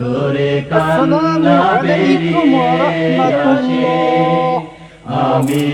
অঝরে কান্না বেরিয়ে আসে। আমি